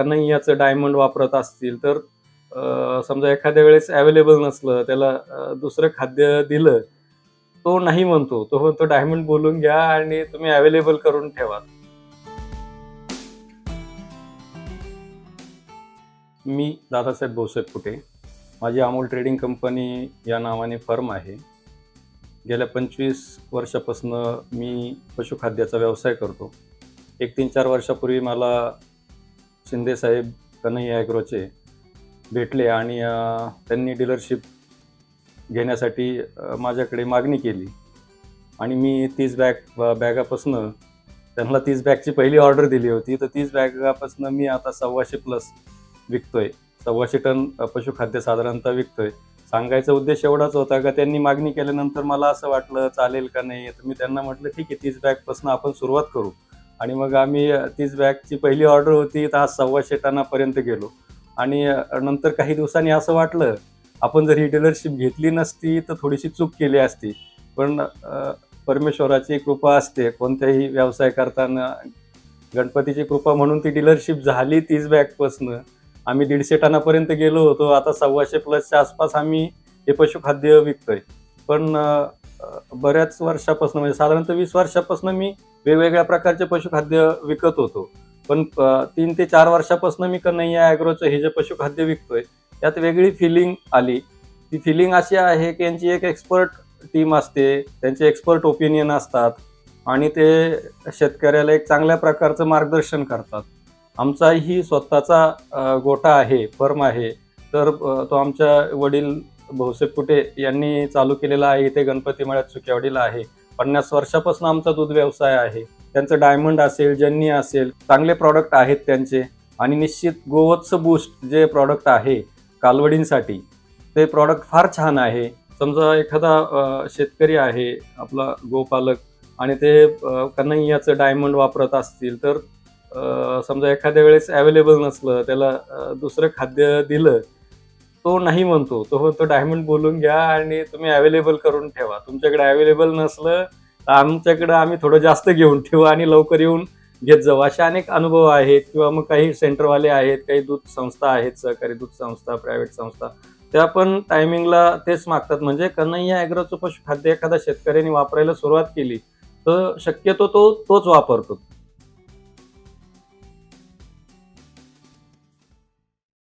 कन्हैयाचं diamond वापरत असतील तर समजा एखाद्या वेळेस अवेलेबल नसलं त्याला दुसरं खाद्य दिलं तो नाही म्हणतो. तो म्हणतो डायमंड बोलून घ्या आणि तुम्ही अवेलेबल करून ठेवा. मी दादासाहेब भाऊसाहेब कुठे? माझी अमोल ट्रेडिंग कंपनी या नावाने फर्म आहे. गेल्या पंचवीस वर्षापासून मी पशुखाद्याचा व्यवसाय करतो. एक तीन चार वर्षापूर्वी मला शिंदेसाहेब कन्हैया ॲग्रोचे भेटले आणि त्यांनी डीलरशिप घेण्यासाठी माझ्याकडे मागणी केली. आणि मी तीस बॅग बॅगापासनं त्यांना तीस बॅगची पहिली ऑर्डर दिली होती. तर तीस बॅगापासनं मी आता सव्वाशे प्लस विकतोय. सव्वाशे टन पशुखाद्य साधारणतः विकतोय. सांगायचा उद्देश एवढाच होता का त्यांनी मागणी केल्यानंतर मला असं वाटलं चालेल का नाही? तर मी त्यांना म्हटलं ठीक आहे तीस बॅगपासून आपण सुरुवात करू. आणि मग आम्ही तीच बॅगची पहिली ऑर्डर होती तर आज सव्वाशे टनापर्यंत गेलो. आणि नंतर काही दिवसांनी असं वाटलं आपण जर ही डीलरशिप घेतली नसती तर थोडीशी चूक केली असती. पण परमेश्वराची कृपा असते कोणत्याही व्यवसाय करताना गणपतीची कृपा म्हणून ती डीलरशिप झाली तीच बॅगपासनं. आम्ही दीडशे टनापर्यंत गेलो होतो आता सव्वाशे प्लसच्या आसपास आम्ही हे पशुखाद्य विकतोय. पण बऱ्याच वर्षापासून म्हणजे साधारणतः वीस वर्षापासून मी वेगवेगळ्या प्रकारचे पशुखाद्य विकत होतो. पण तीन ते चार वर्षापासून मी कन्हैया ॲग्रोचं हे जे पशुखाद्य विकतोय त्यात वेगळी फिलिंग आली. ती फिलिंग अशी आहे की यांची एक एक्सपर्ट टीम असते त्यांचे एक्सपर्ट ओपिनियन असतात आणि ते शेतकऱ्याला एक चांगल्या प्रकारचं मार्गदर्शन करतात. आमचाही स्वतःचा गोटा गोठा आहे फर्म आहे तर तो आमच्या वडील भाऊसाहेब कुटे यांनी चालू केलेला आहे इथे गणपती मळ्यात सुकेवाडीला आहे. पन्नास वर्षापासून आमचा दूध व्यवसाय आहे. त्यांचं डायमंड असेल जन्नी असेल चांगले प्रॉडक्ट आहेत त्यांचे. आणि निश्चित गोवत्स बूस्ट जे प्रॉडक्ट आहे कालवडींसाठी ते प्रॉडक्ट फार छान आहे. समजा एखादा शेतकरी आहे आपला गोपालक आणि ते कन्हैयाचं डायमंड वापरत असतील तर समजा एखाद्या वेळेस अवेलेबल नसलं त्याला दुसरं खाद्य दिलं तो नाही म्हणतो. तो म्हणतो डायमंड बोलून घ्या आणि तुम्ही अवेलेबल करून ठेवा. तुमच्याकडे अवेलेबल नसलं तर आमच्याकडं आम्ही थोडं जास्त घेऊन ठेवू आणि लवकर येऊन घेत जाऊ. असे अनेक अनुभव आहेत किंवा मग काही सेंटरवाले आहेत काही दूध संस्था आहेत सहकारी दूध संस्था प्रायव्हेट संस्था. त्या पण टायमिंगला तेच मागतात. म्हणजे कन्हैया ॲग्रोचं पशुखाद्य एखाद्या शेतकऱ्याने वापरायला सुरुवात केली तर शक्यतो तो तोच वापरतो.